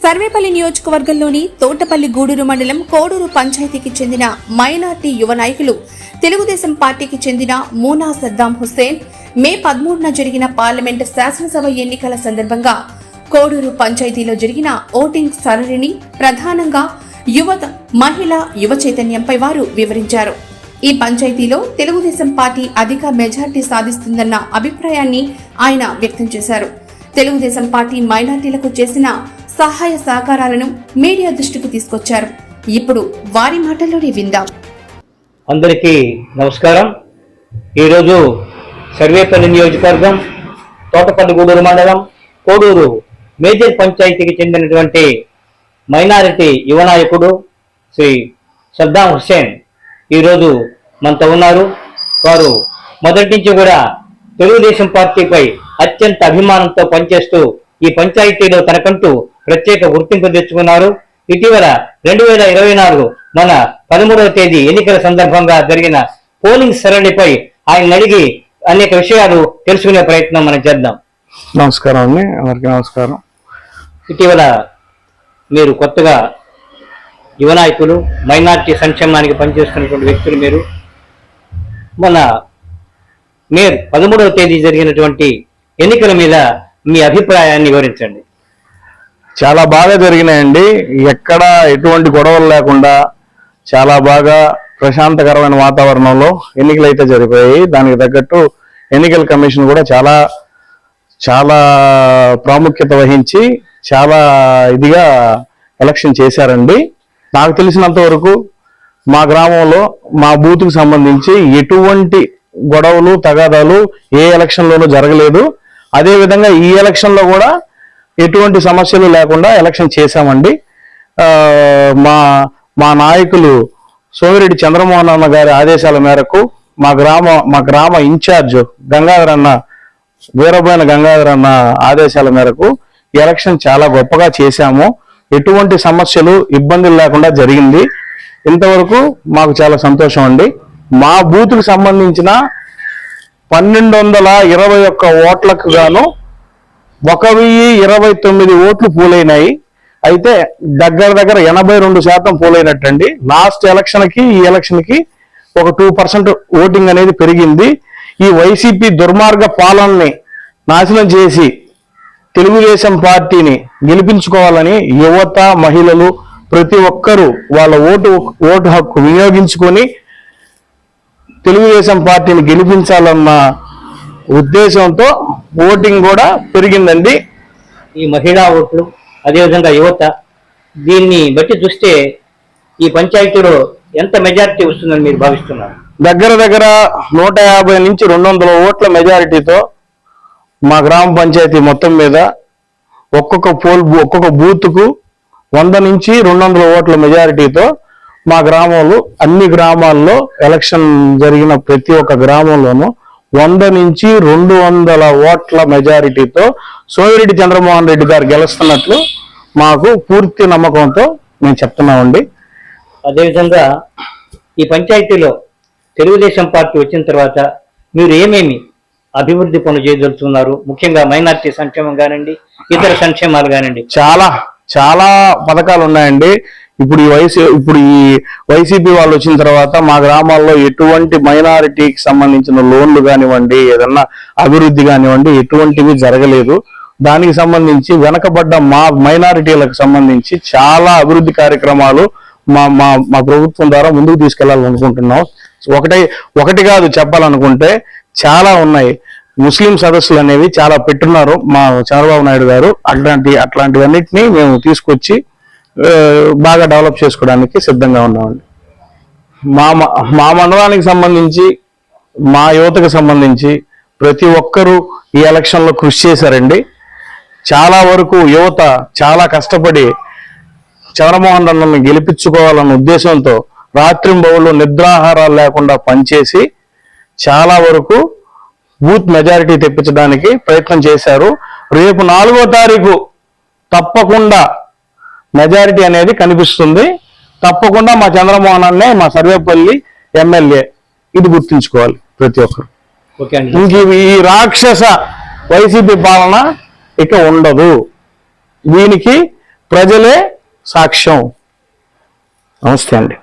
సర్వేపల్లి నియోజకవర్గంలోని తోటపల్లి గూడూరు మండలం కోడూరు పంచాయతీకి చెందిన మైనార్టీ యువ నాయకులు తెలుగుదేశం పార్టీకి చెందిన మూనా సద్దాం హుస్సేన్ మే పదమూడున జరిగిన పార్లమెంటు శాసనసభ ఎన్నికల సందర్భంగా కోడూరు పంచాయతీలో జరిగిన ఓటింగ్ సరళిని ప్రధానంగా యువత మహిళా యువ చైతన్యంపై వారు వివరించారు. ఈ పంచాయతీలో తెలుగుదేశం పార్టీ అధిక మెజార్టీ సాధిస్తుందన్న అభిప్రాయాన్ని ఆయన వ్యక్తం చేశారు. తెలుగుదేశం పార్టీ మైనార్టీలకు చేసిన సహాయ సహకారాలను మీడియా దృష్టికి తీసుకొచ్చారు. ఇప్పుడు వారి మాటల్లోనే విందాం. అందరికీ నమస్కారం. ఈరోజు సర్వేపల్లి నియోజకవర్గం తోటపల్లి గూడూరు మండలం కోడూరు మేజర్ పంచాయతీకి చెందినటువంటి మైనారిటీ యువ నాయకుడు శ్రీ సద్దాం హుస్సేన్ ఈరోజు మనతో ఉన్నారు. వారు మొదటి నుంచి కూడా తెలుగుదేశం పార్టీపై అత్యంత అభిమానంతో పనిచేస్తూ ఈ పంచాయతీలో తనకంటూ ప్రత్యేక గుర్తింపు తెచ్చుకున్నారు. ఇటీవల రెండు వేల ఇరవై నాలుగు మన పదమూడవ తేదీ ఎన్నికల సందర్భంగా జరిగిన పోలింగ్ సరళిపై ఆయన అడిగి అనేక విషయాలు తెలుసుకునే ప్రయత్నం మనం చేద్దాం. నమస్కారం అండి. అందరికీ నమస్కారం. ఇటీవల మీరు కొత్తగా యువ నాయకులు మైనార్టీ సంక్షేమానికి పనిచేస్తున్నటువంటి వ్యక్తులు మీరు. మన మే పదమూడవ తేదీ జరిగినటువంటి ఎన్నికల మీద మీ అభిప్రాయాన్ని వివరించండి. చాలా బాగా జరిగినాయండి. ఎక్కడ ఎటువంటి గొడవలు లేకుండా చాలా బాగా ప్రశాంతకరమైన వాతావరణంలో ఎన్నికలు అయితే జరిగాయి దానికి తగ్గట్టు ఎన్నికల కమిషన్ కూడా చాలా చాలా ప్రాముఖ్యత వహించి చాలా ఇదిగా ఎలక్షన్ చేశారండి. నాకు తెలిసినంత వరకు మా గ్రామంలో మా బూత్కు సంబంధించి ఎటువంటి గొడవలు తగాదాలు ఏ ఎలక్షన్లోనూ జరగలేదు. అదే విధంగా ఈ ఎలక్షన్లో కూడా ఎటువంటి సమస్యలు లేకుండా ఎలక్షన్ చేశామండి. మా మా నాయకులు సోమిరెడ్డి చంద్రమోహన్ అన్న గారి ఆదేశాల మేరకు మా గ్రామ మా గ్రామ ఇన్ఛార్జ్ గంగాధర్ అన్న వీరబోయిన గంగాధర్ అన్న ఆదేశాల మేరకు ఎలక్షన్ చాలా గొప్పగా చేశాము. ఎటువంటి సమస్యలు ఇబ్బందులు లేకుండా జరిగింది. ఇంతవరకు మాకు చాలా సంతోషం అండి. మా బూత్కు సంబంధించిన పన్నెండు వందల ఇరవై ఒక్క ఓట్లకు గాను ఒక వెయ్యి ఇరవై తొమ్మిది ఓట్లు పోలైనాయి. అయితే దగ్గర దగ్గర ఎనభై రెండు శాతం పోలైనట్టండి. లాస్ట్ ఎలక్షన్కి ఈ ఎలక్షన్కి ఒక టూ పర్సెంట్ ఓటింగ్ అనేది పెరిగింది. ఈ వైసీపీ దుర్మార్గ పాలనని నాశనం చేసి తెలుగుదేశం పార్టీని గెలిపించుకోవాలని యువత మహిళలు ప్రతి ఒక్కరూ వాళ్ళ ఓటు ఓటు హక్కు వినియోగించుకొని తెలుగుదేశం పార్టీని గెలిపించాలన్న ఉద్దేశంతో ఓటింగ్ కూడా పెరిగిందండి. ఈ మహిళా ఓట్లు అదేవిధంగా యువత దీన్ని బట్టి చూస్తే ఈ పంచాయతీలో ఎంత మెజారిటీ వస్తుందని మీరు భావిస్తున్నారు? దగ్గర దగ్గర నూట యాభై నుంచి రెండు వందల ఓట్ల మెజారిటీతో మా గ్రామ పంచాయతీ మొత్తం మీద ఒక్కొక్క పోల్ ఒక్కొక్క బూత్కు వంద నుంచి రెండు వందల ఓట్ల మెజారిటీతో మా గ్రామంలో అన్ని గ్రామాల్లో ఎలక్షన్ జరిగిన ప్రతి ఒక్క గ్రామంలోనూ వంద నుంచి రెండు వందల ఓట్ల మెజారిటీతో సోమిరెడ్డి చంద్రమోహన్ రెడ్డి గారు గెలుస్తున్నట్లు మాకు పూర్తి నమ్మకంతో మేము చెప్తున్నామండి. అదేవిధంగా ఈ పంచాయతీలో తెలుగుదేశం పార్టీ వచ్చిన తర్వాత మీరు ఏమేమి అభివృద్ధి పనులు చేయదలుచుకున్నారు? ముఖ్యంగా మైనార్టీ సంక్షేమం కానివ్వండి ఇతర సంక్షేమాలు కానివ్వండి. చాలా చాలా పథకాలు ఉన్నాయండి. ఇప్పుడు ఈ వైసీ ఇప్పుడు ఈ వైసీపీ వాళ్ళు వచ్చిన తర్వాత మా గ్రామాల్లో ఎటువంటి మైనారిటీకి సంబంధించిన లోన్లు కానివ్వండి ఏదన్నా అభివృద్ధి కానివ్వండి ఎటువంటివి జరగలేదు. దానికి సంబంధించి వెనకబడ్డ మా మైనారిటీలకు సంబంధించి చాలా అభివృద్ధి కార్యక్రమాలు మా మా మా ప్రభుత్వం ద్వారా ముందుకు తీసుకెళ్ళాలనుకుంటున్నాం ఒకటే ఒకటి కాదు చెప్పాలనుకుంటే చాలా ఉన్నాయి. ముస్లిం సదస్సులు అనేవి చాలా పెట్టున్నారు మా చంద్రబాబు నాయుడు గారు. అట్లాంటి అట్లాంటివన్నిటిని మేము తీసుకొచ్చి బాగా డెవలప్ చేసుకోవడానికి సిద్ధంగా ఉన్నామండి. మా మ- మా మండలానికి సంబంధించి మా యువతకు సంబంధించి ప్రతి ఒక్కరూ ఈ ఎలక్షన్లో కృషి చేశారండి. చాలా వరకు యువత చాలా కష్టపడి చంద్రమోహన్ రెడ్డిని గెలిపించుకోవాలన్న ఉద్దేశంతో రాత్రింబవులు నిద్రాహారాలు లేకుండా పనిచేసి చాలా వరకు బూత్ మెజారిటీ తెప్పించడానికి ప్రయత్నం చేశారు. రేపు నాలుగో తారీఖు తప్పకుండా మెజారిటీ అనేది కనిపిస్తుంది. తప్పకుండా మా చంద్రమోహన్ అన్నే మా సర్వేపల్లి ఎమ్మెల్యే. ఇది గుర్తుంచుకోవాలి ప్రతి ఒక్కరు. ఇంక ఈ రాక్షస వైసీపీ పాలన ఇక ఉండదు. దీనికి ప్రజలే సాక్ష్యం. నమస్తే అండి.